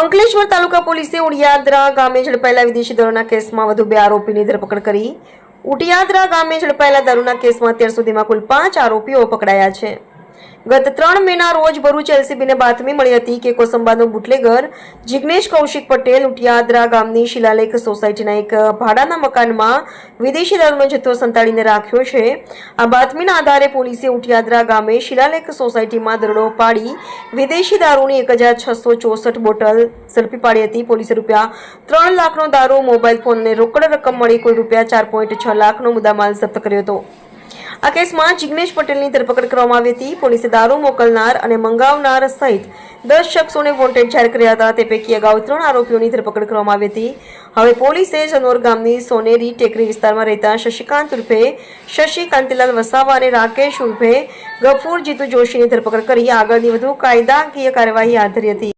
અંકલેશ્વર તાલુકા પોલીસે ઉડિયાદરા ગામે ઝડપાયેલા વિદેશી દારૂના કેસમાં વધુ બે આરોપીની ધરપકડ કરી. ઉટિયાદરા ગામે ઝડપાયેલા દારૂના કેસમાં અત્યાર સુધીમાં કુલ પાંચ આરોપીઓ પકડાયા છે. ગત ત્રણ મેના રોજ ભરૂચ એલસીબીને બાતમી મળી હતી કે કોસંબાનો બુટલેગર જિગ્નેશ કૌશિક પટેલ ઉટિયાદરા ગામની શિલાલેખ સોસાયટીના એક ભાડાના મકાનમાં વિદેશી દારૂનો જથ્થો સંતાડીને રાખ્યો છે. આ બાતમીના આધારે પોલીસે ઉટિયાદરા ગામે શિલાલેખ સોસાયટીમાં દરોડો પાડી વિદેશી દારૂની એક હજાર છસો ચોસઠ બોટલ ઝડપી પાડી હતી. પોલીસે રૂપિયા ત્રણ લાખનો દારૂ, મોબાઈલ ફોનને રોકડ રકમ મળી કુલ રૂપિયા ચાર પોઈન્ટ છ લાખનો મુદ્દામાલ જપ્ત કર્યો હતો. આ કેસમાં જિગ્નેશ પટેલની ધરપકડ કરવામાં આવી હતી. પોલીસે દારૂ મોકલનાર અને મંગાવનાર સહિત દસ શખ્સોને વોન્ટેડ જાહેર કર્યા હતા. તે પૈકી અગાઉ ત્રણ આરોપીઓની ધરપકડ કરવામાં આવી હતી. હવે પોલીસે જનોર ગામની સોનેરી ટેકરી વિસ્તારમાં રહેતા શશિકાંત ઉર્ફે શશી કાંતિલાલ વસાવા અને રાકેશ ઉર્ફે ગફૂર જીતુ જોશીની ધરપકડ કરી આગળની વધુ કાયદાકીય કાર્યવાહી હાથ ધરી હતી.